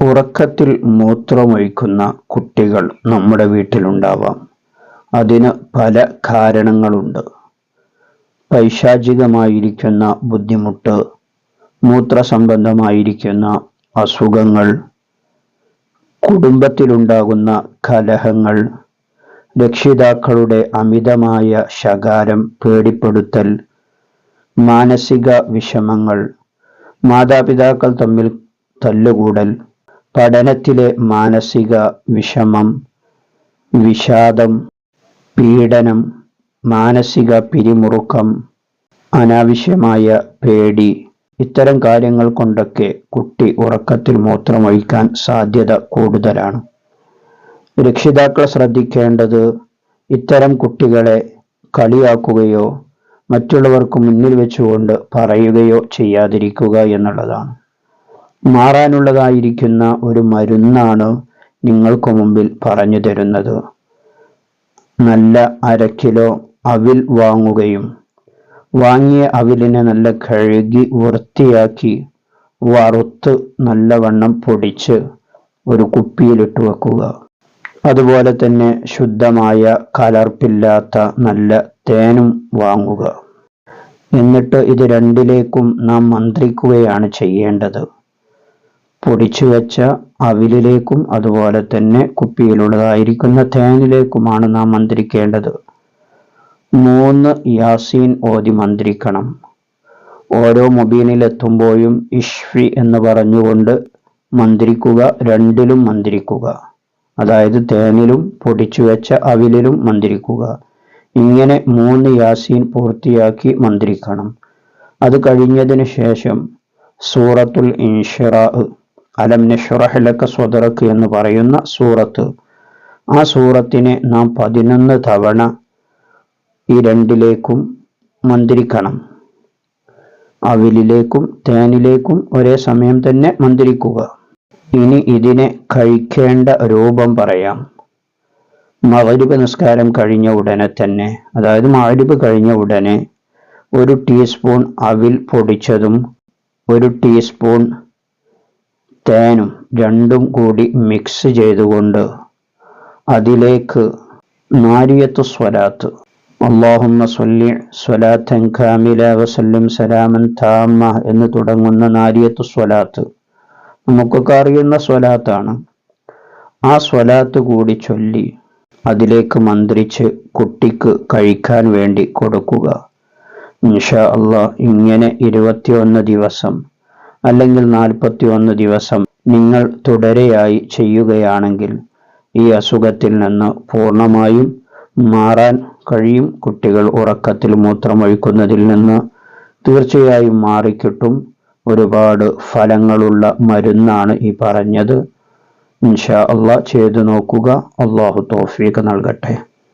ഉറക്കത്തിൽ മൂത്രമൊഴിക്കുന്ന കുട്ടികൾ നമ്മുടെ വീട്ടിലുണ്ടാവാം. അതിന് പല കാരണങ്ങളുണ്ട്. പൈശാചികമായിരിക്കുന്ന ബുദ്ധിമുട്ട് മൂത്രസംബന്ധമായിരിക്കുന്ന അസുഖങ്ങൾ കുടുംബത്തിലുണ്ടാകുന്ന കലഹങ്ങൾ രക്ഷിതാക്കളുടെ അമിതമായ ശകാരം പേടിപ്പെടുത്തൽ മാനസിക വിഷമങ്ങൾ മാതാപിതാക്കൾ തമ്മിൽ തല്ലുകൂടൽ പഠനത്തിലെ മാനസിക വിഷമം വിഷാദം പീഡനം മാനസിക പിരിമുറുക്കം അനാവശ്യമായ പേടി ഇത്തരം കാര്യങ്ങൾ കൊണ്ടൊക്കെ കുട്ടി ഉറക്കത്തിൽ മൂത്രം ഒഴിക്കാൻ സാധ്യത കൂടുതലാണ്. രക്ഷിതാക്കൾ ശ്രദ്ധിക്കേണ്ടത് ഇത്തരം കുട്ടികളെ കളിയാക്കുകയോ മറ്റുള്ളവർക്ക് മുന്നിൽ വെച്ചുകൊണ്ട് പറയുകയോ ചെയ്യാതിരിക്കുക എന്നുള്ളതാണ്. മാറാനുള്ളതായിരിക്കുന്ന ഒരു മരുന്നാണ് നിങ്ങൾക്ക് മുമ്പിൽ പറഞ്ഞു തരുന്നത്. നല്ല അര കിലോ അവിൽ വാങ്ങുകയും വാങ്ങിയ അവിലിനെ നല്ല കഴുകി വൃത്തിയാക്കി വറുത്ത് നല്ലവണ്ണം പൊടിച്ച് ഒരു കുപ്പിയിലിട്ട് വെക്കുക. അതുപോലെ തന്നെ ശുദ്ധമായ കലർപ്പില്ലാത്ത നല്ല തേനും വാങ്ങുക. എന്നിട്ട് ഇത് രണ്ടിലേക്കും നാം മന്ത്രിക്കുകയാണ് ചെയ്യേണ്ടത്. പൊടിച്ചു വെച്ച അവിലിലേക്കും അതുപോലെ തന്നെ കുപ്പിയിലുള്ളതായിരിക്കുന്ന തേനിലേക്കുമാണ് നാം മന്ത്രിക്കേണ്ടത്. മൂന്ന് യാസീൻ ഓതി മന്ത്രിക്കണം. ഓരോ മൊബീനിലെത്തുമ്പോഴും ഇഷ്ഫി എന്ന് പറഞ്ഞുകൊണ്ട് മന്ത്രിക്കുക രണ്ടിലും മന്ത്രിക്കുക. അതായത് തേനിലും പൊടിച്ചു വെച്ച അവിലിലും മന്ത്രിക്കുക. ഇങ്ങനെ മൂന്ന് യാസീൻ പൂർത്തിയാക്കി മന്ത്രിക്കണം. അത് കഴിഞ്ഞതിന് ശേഷം സൂറത്തുൽ ഇൻഷിറാ. അലം നഷ്റഹലക്ക സ്വദറക്ക് എന്ന് പറയുന്ന സൂറത്ത്. ആ സൂറത്തിനെ നാം പതിനൊന്ന് തവണ ഈ രണ്ടിലേക്കും മന്ത്രിക്കണം. അവിലിലേക്കും തേനിലേക്കും ഒരേ സമയം തന്നെ മന്ത്രിക്കുക. ഇനി ഇതിനെ കഴിക്കേണ്ട രൂപം പറയാം. മകരിബ് നിസ്കാരം കഴിഞ്ഞ ഉടനെ തന്നെ അതായത് മകരിബ് കഴിഞ്ഞ ഉടനെ ഒരു ടീസ്പൂൺ അവിൽ പൊടിച്ചതും ഒരു ടീസ്പൂൺ തേനും രണ്ടും കൂടി മിക്സ് ചെയ്തുകൊണ്ട് അതിലേക്ക് നാരിയത്ത് സ്വലാത്ത്. അള്ളാഹുമ്മ സ്വല്ലി സ്വലാത്തൻ കാമില വസല്ലിം സലാമൻ താമ എന്ന് തുടങ്ങുന്ന നാരിയത്ത് സ്വലാത്ത്. നമുക്കൊക്കെ അറിയുന്ന സ്വലാത്താണ്. ആ സ്വലാത്ത് കൂടി ചൊല്ലി അതിലേക്ക് മന്ത്രിച്ച് കുട്ടിക്ക് കഴിക്കാൻ വേണ്ടി കൊടുക്കുക. ഇൻഷാ അള്ളാഹ് ഇങ്ങനെ ഇരുപത്തിയൊന്ന് ദിവസം അല്ലെങ്കിൽ നാൽപ്പത്തി ഒന്ന് ദിവസം നിങ്ങൾ തുടരെയായി ചെയ്യുകയാണെങ്കിൽ ഈ അസുഖത്തിൽ നിന്ന് പൂർണമായും മാറാൻ കഴിയും. കുട്ടികൾ ഉറക്കത്തിൽ മൂത്രമൊഴിക്കുന്നതിൽ നിന്ന് തീർച്ചയായും മാറിക്കിട്ടും. ഒരുപാട് ഫലങ്ങളുള്ള മരുന്നാണ് ഈ പറഞ്ഞത്. ഇൻഷാ അള്ളാഹ് ചെയ്തു നോക്കുക. അള്ളാഹു തോഫീക്ക് നൽകട്ടെ.